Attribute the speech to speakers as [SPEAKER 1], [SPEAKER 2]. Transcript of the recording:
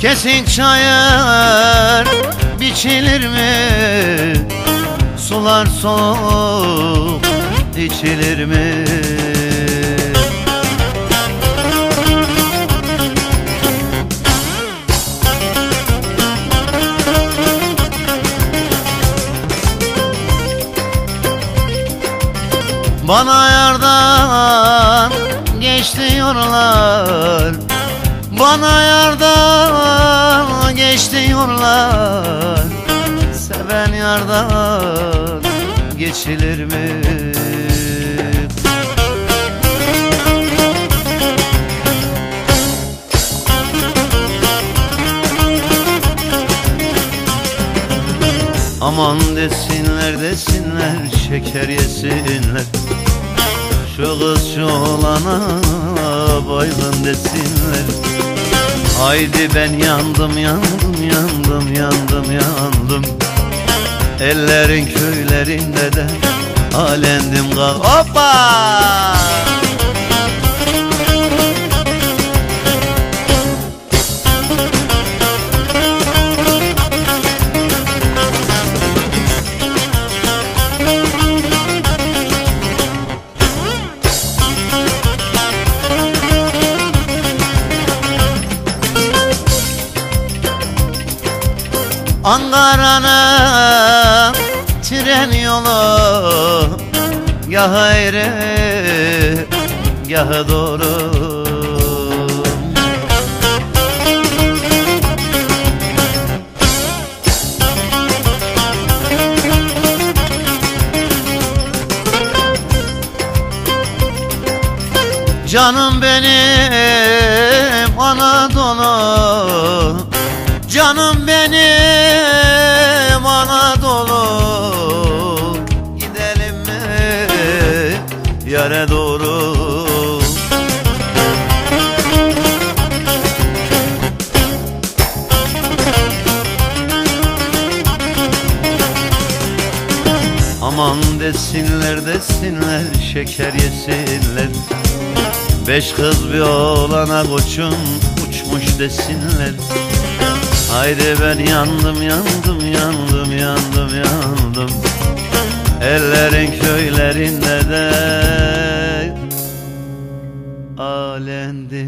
[SPEAKER 1] Kesik çayır biçilir mi? Sular soğuk içilir mi? Bana yardan geç diyorlar Bana yardan geç diyorlar Seven yardan geçilir mi? Aman desinler desinler şeker yesinler. Şu kız şu olana baygın desinler. Haydi ben yandım yandım yandım yandım yandım. Ellerin köylerinde de alendim kal. Hoppa! Ankara'nın tren yolu Ya hayre ya doğru. Canım benim Anadolu Canım benim yere doğru. Aman desinler desinler şeker yesinler. Beş kız bir oğlana koçum uçmuş desinler. Haydi ben yandım yandım yandım yandım yandım. Ellerin köylerinde de Alendim